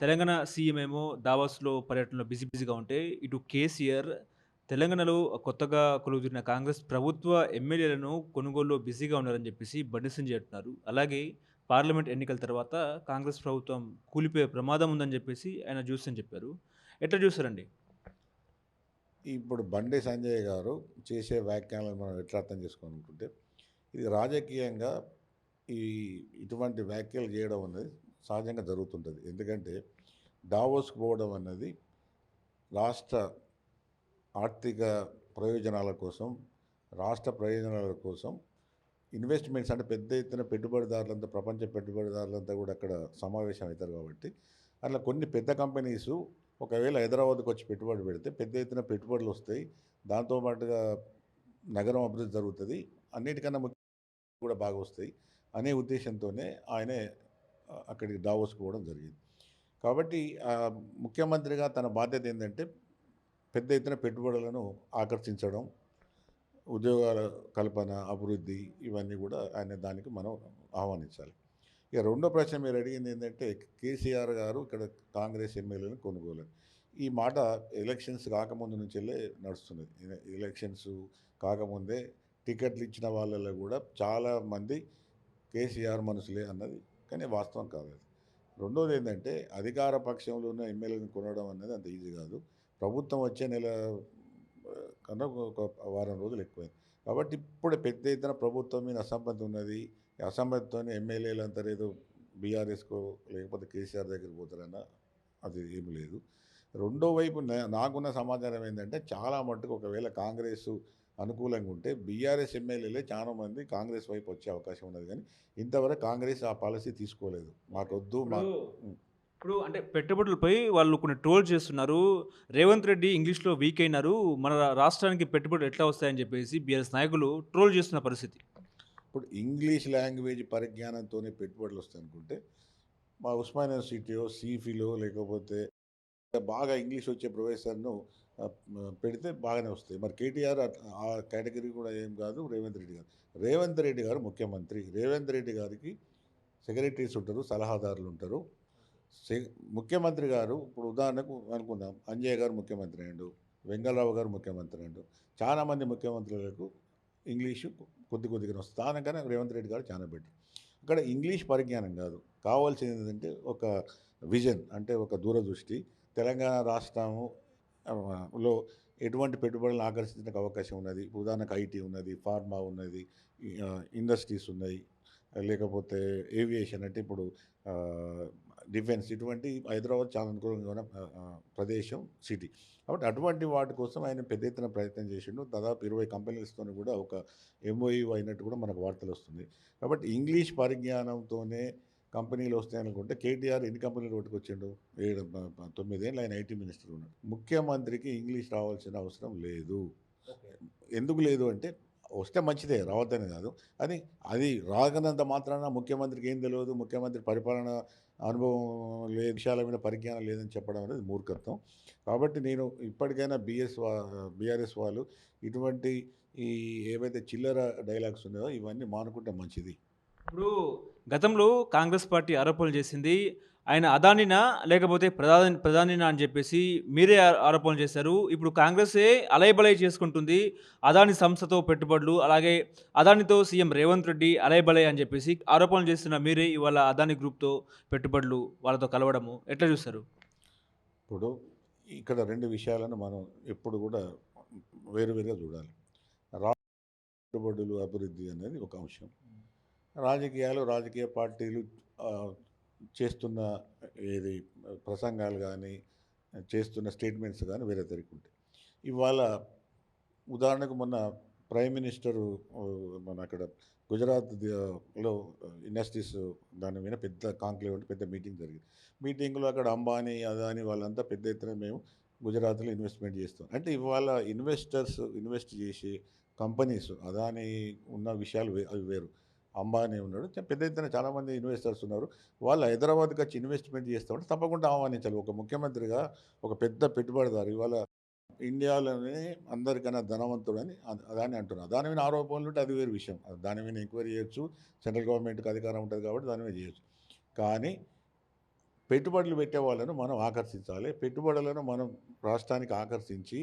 Telangana CM ఏమో దావాస్లో పర్యటనలో busy బిజీగా ఉంటే, ఇటు కేసీఆర్ తెలంగాణలో కొత్తగా కొలుగుతున్న కాంగ్రెస్ ప్రభుత్వ ఎమ్మెల్యేలను కొనుగోలులో బిజీగా ఉన్నారని చెప్పేసి బండి సంజయ్ అంటున్నారు. అలాగే పార్లమెంట్ ఎన్నికల తర్వాత కాంగ్రెస్ ప్రభుత్వం కూలిపోయే ప్రమాదం ఉందని చెప్పేసి ఆయన జోస్యం చెప్పారు. ఎట్లా చూస్తారండి? ఇప్పుడు బండి సంజయ్ గారు చేసే వ్యాఖ్యలను మనం ఎట్లా అర్థం చేసుకోవాలనుకుంటే, ఇది రాజకీయంగా ఈ ఇటువంటి వ్యాఖ్యలు చేయడం అనేది సహజంగా జరుగుతుంటుంది ఎందుకంటే డావోస్కు పోవడం అన్నది రాష్ట్ర ఆర్థిక ప్రయోజనాల కోసం, రాష్ట్ర ప్రయోజనాల కోసం ఇన్వెస్ట్‌మెంట్స్ అంటే పెద్ద ఎత్తున పెట్టుబడిదారులంతా ప్రపంచ పెట్టుబడిదారులంతా కూడా అక్కడ సమావేశం అవుతారు కాబట్టి, అట్లా కొన్ని పెద్ద కంపెనీస్ ఒకవేళ హైదరాబాద్‌కి వచ్చి పెట్టుబడి పెడితే పెద్ద ఎత్తున పెట్టుబడులు వస్తాయి. దాంతో పాటుగా నగరం అభివృద్ధి జరుగుతుంది అన్నిటికన్నా ముఖ్యంగా కూడా బాగా వస్తాయి. అనే ఉద్దేశంతోనే ఆయనే అక్కడికి దావోసుకోవడం పోవడం జరిగింది. కాబట్టి ముఖ్యమంత్రిగా తన బాధ్యత ఏంటంటే పెద్ద ఎత్తున పెట్టుబడులను ఆకర్షించడం, ఉద్యోగాల కల్పన, అభివృద్ధి ఇవన్నీ కూడా ఆయన దానికి మనం ఆహ్వానించాలి. ఇక రెండో ప్రశ్న మీరు అడిగింది ఏంటంటే కేసీఆర్ గారు ఇక్కడ కాంగ్రెస్ ఎమ్మెల్యేలను కొనుగోలు. ఈ మాట ఎలక్షన్స్ కాకముందు నుంచెల్లే నడుస్తున్నది. ఎలక్షన్స్ కాకముందే టికెట్లు ఇచ్చిన వాళ్ళలో కూడా చాలామంది కేసీఆర్ మనుషులే అన్నది కానీ వాస్తవం కాదది. రెండోది ఏంటంటే అధికార పక్షంలో ఉన్న ఎమ్మెల్యేలను కొనడం అనేది అంత ఈజీ కాదు. ప్రభుత్వం వచ్చే నెల కన్నా ఒక వారం రోజులు ఎక్కువైంది. కాబట్టి ఇప్పుడే పెద్ద ఎత్తున ప్రభుత్వం మీద అసమ్మతి ఉన్నది. అసమ్మతితో ఎమ్మెల్యేలు అంతా ఏదో బీఆర్ఎస్‌కో లేకపోతే కేసీఆర్ దగ్గరికి పోతారన్న అది ఏమి లేదు. రెండో వైపు నాకున్న సమాచారం ఏంటంటే చాలా మట్టుకు ఒకవేళ కాంగ్రెస్ అనుకూలంగా ఉంటే బీఆర్ఎస్ ఎమ్మెల్యేలే చాలా మంది కాంగ్రెస్ వైపు వచ్చే అవకాశం ఉన్నది కానీ, ఇంతవరకు కాంగ్రెస్ ఆ పాలసీ తీసుకోలేదు. మాకొద్దు మా ఇప్పుడు, అంటే పెట్టుబడులపై వాళ్ళు కొన్ని ట్రోల్ చేస్తున్నారు. రేవంత్ రెడ్డి ఇంగ్లీష్‌లో వీక్ అయినారు. మన రాష్ట్రానికి పెట్టుబడులు ఎట్లా వస్తాయని చెప్పేసి బీఆర్ఎస్ నాయకులు ట్రోల్ చేస్తున్న పరిస్థితి. ఇప్పుడు ఇంగ్లీష్ లాంగ్వేజ్ పరిజ్ఞానంతోనే పెట్టుబడులు వస్తాయనుకుంటే, మా ఉస్మానియా యూనివర్సిటీయో, సీఫీలో లేకపోతే బాగా ఇంగ్లీష్ వచ్చే ప్రొఫెసర్‌ను పెడితే బాగానే వస్తాయి. మరి కేటీఆర్ ఆ కేటగిరీ కూడా ఏం కాదు. రేవంత్ రెడ్డి గారు. రేవంత్ రెడ్డి గారు ముఖ్యమంత్రి. రేవంత్ రెడ్డి గారికి సెక్రటరీస్ ఉంటారు. సలహాదారులు ఉంటారు. సె ముఖ్యమంత్రి గారు ఇప్పుడు ఉదాహరణకు అనుకుందాం. అంజయ్య గారు ముఖ్యమంత్రి అయ్యిండు. వెంగళరావు గారు ముఖ్యమంత్రి అయ్యిండు. చాలామంది ముఖ్యమంత్రులకు ఇంగ్లీషు కొద్ది కొద్దిగా వస్తది. రేవంత్ రెడ్డి గారు చాలా బెటర్. ఇక్కడ ఇంగ్లీష్ పరిజ్ఞానం కాదు. కావాల్సింది ఏంటంటే ఒక విజన్ అంటే ఒక దూరదృష్టి. తెలంగాణ రాష్ట్రము లో ఎటువంటి పెట్టుబడులను ఆకర్షించడానికి అవకాశం ఉన్నది. ఉదాహరణకు ఐటీ ఉన్నది. ఫార్మా ఉన్నది. ఇండస్ట్రీస్ ఉన్నాయి. లేకపోతే ఏవియేషన్ అంటే ఇప్పుడు డిఫెన్స్ ఇటువంటి హైదరాబాద్ చాలా అనుకూలంగా ఉన్న ప్రదేశం సిటీ. కాబట్టి అటువంటి వాటి కోసం ఆయన పెద్ద ఎత్తున ప్రయత్నం చేసిండు. దాదాపు ఇరవై కంపెనీలతో కూడా ఒక ఎంఓయూ అయినట్టు కూడా మనకు వార్తలు వస్తుంది కాబట్టి ఇంగ్లీష్ పరిజ్ఞానంతోనే కంపెనీలు వస్తాయనుకుంటే కేటీఆర్ ఎన్ని కంపెనీలు పట్టుకొచ్చిండు? ఏడు ప ప 9 ఏళ్ళు ఆయన ఐటీ మినిస్టర్ ఉన్నాడు. ముఖ్యమంత్రికి ఇంగ్లీష్ రావాల్సిన అవసరం లేదు. ఎందుకు లేదు అంటే వస్తే మంచిదే రావద్దని కాదు. కానీ అది రాకనంత మాత్రాన ముఖ్యమంత్రికి ఏం తెలవదు. ముఖ్యమంత్రి పరిపాలన అనుభవం లేదు. విషయాల మీద పరిజ్ఞానం లేదని చెప్పడం అనేది మూర్ఖత్వం. కాబట్టి నేను ఇప్పటికైనా బీఎస్ వా బీఆర్ఎస్ వాళ్ళు ఇటువంటి ఈ ఏవైతే చిల్లర డైలాగ్స్ ఉన్నాయో ఇవన్నీ మానుకుంటే మంచిది. ఇప్పుడు గతంలో కాంగ్రెస్ పార్టీ ఆరోపణలు చేసింది. ఆయన అదానినా లేకపోతే ప్రధాని ప్రధానినా అని చెప్పేసి మీరే ఆరోపణలు చేశారు. ఇప్పుడు కాంగ్రెసే అలయబలయ చేసుకుంటుంది. అదాని సంస్థతో పెట్టుబడులు అలాగే అదానితో సీఎం రేవంత్ రెడ్డి అలయబలయ అని చెప్పేసి ఆరోపణలు చేస్తున్న మీరే ఇవాళ అదాని గ్రూప్‌తో పెట్టుబడులు వాళ్ళతో కలవడము ఎట్లా చూస్తారు? ఇప్పుడు ఇక్కడ రెండు విషయాలను మనం ఎప్పుడు కూడా వేరు వేరుగా చూడాలి. రా పెట్టుబడులు, అభివృద్ధి అనేది ఒక అంశం. రాజకీయాలు, రాజకీయ పార్టీలు చేస్తున్న ఏది ప్రసంగాలు కానీ చేస్తున్న స్టేట్మెంట్స్ కానీ వేరే ఉంటాయి ఇవాళ ఉదాహరణకు మొన్న ప్రైమ్ మినిస్టరు మన అక్కడ గుజరాత్లో ఇండస్ట్రీస్ దాని మీద పెద్ద కాంక్లేవ్ అంటే పెద్ద మీటింగ్ జరిగింది. మీటింగ్‌లో అక్కడ అంబానీ, అదాని వాళ్ళంతా పెద్ద ఎత్తున మేము గుజరాత్‌లో ఇన్వెస్ట్‌మెంట్ చేస్తాం. అంటే ఇవాళ ఇన్వెస్టర్స్ ఇన్వెస్ట్ చేసే కంపెనీస్ అదాని ఉన్న విషయాలు వే అవి వేరు. అంబానీ ఉన్నాడు. పెద్ద ఎత్తున చాలామంది ఇన్వెస్టర్స్ ఉన్నారు. వాళ్ళు హైదరాబాద్‌కి వచ్చి ఇన్వెస్ట్‌మెంట్ చేస్తామంటే తప్పకుండా ఆహ్వానించాలి. ఒక ముఖ్యమంత్రిగా ఒక పెద్ద పెట్టుబడిదారు ఇవాళ ఇండియాలోనే అందరికన్నా ధనవంతుడని అద అంటున్నారు. దాని మీద ఆరోపణలు ఉంటే అది వేరే విషయం. దాని మీద ఎంక్వైరీ చేయొచ్చు. సెంట్రల్ గవర్నమెంట్‌కి అధికారం ఉంటుంది కాబట్టి దాని మీద చేయొచ్చు. కానీ పెట్టుబడులు పెట్టే వాళ్ళను మనం ఆకర్షించాలి పెట్టుబడులను మనం రాష్ట్రానికి ఆకర్షించి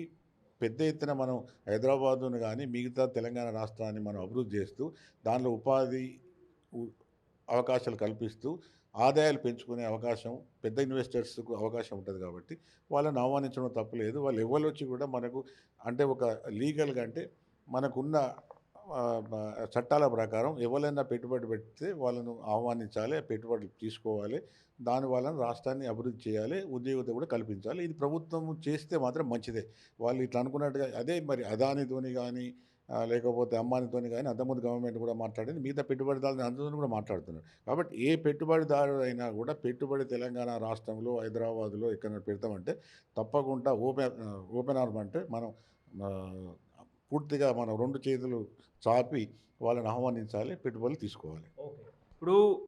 పెద్ద ఎత్తున మనం హైదరాబాదును కానీ మిగతా తెలంగాణ రాష్ట్రాన్ని మనం అభివృద్ధి చేస్తూ దానిలో ఉపాధి అవకాశాలు కల్పిస్తూ ఆదాయాలు పెంచుకునే అవకాశం పెద్ద ఇన్వెస్టర్స్కు అవకాశం ఉంటుంది కాబట్టి వాళ్ళని ఆహ్వానించడం తప్పలేదు వాళ్ళు ఎవరు వచ్చి కూడా మనకు అంటే ఒక లీగల్గా అంటే మనకున్న చట్టాల ప్రకారం ఎవరైనా పెట్టుబడి పెడితే వాళ్ళను ఆహ్వానించాలి పెట్టుబడులు తీసుకోవాలి. దాని వలన రాష్ట్రాన్ని అభివృద్ధి చేయాలి ఉద్యోగత కూడా కల్పించాలి. ఇది ప్రభుత్వం చేస్తే మాత్రం మంచిదే. వాళ్ళు ఇట్లా అనుకున్నట్టుగా అదే మరి అదానితోని కానీ లేకపోతే అమ్మానితోని కానీ అంతకుముందు గవర్నమెంట్ కూడా మాట్లాడింది. మిగతా పెట్టుబడిదారులు అందరితో కూడా మాట్లాడుతున్నారు. కాబట్టి ఏ పెట్టుబడిదారు అయినా కూడా పెట్టుబడి తెలంగాణ రాష్ట్రంలో హైదరాబాద్లో ఎక్కడ పెడతామంటే తప్పకుండా ఓపెన్ ఓపెన్ ఆర్మ్ అంటే మనం పూర్తిగా మనం రెండు చేతులు చాపి వాళ్ళని ఆహ్వానించాలి పెట్టుబడులు తీసుకోవాలి. ఇప్పుడు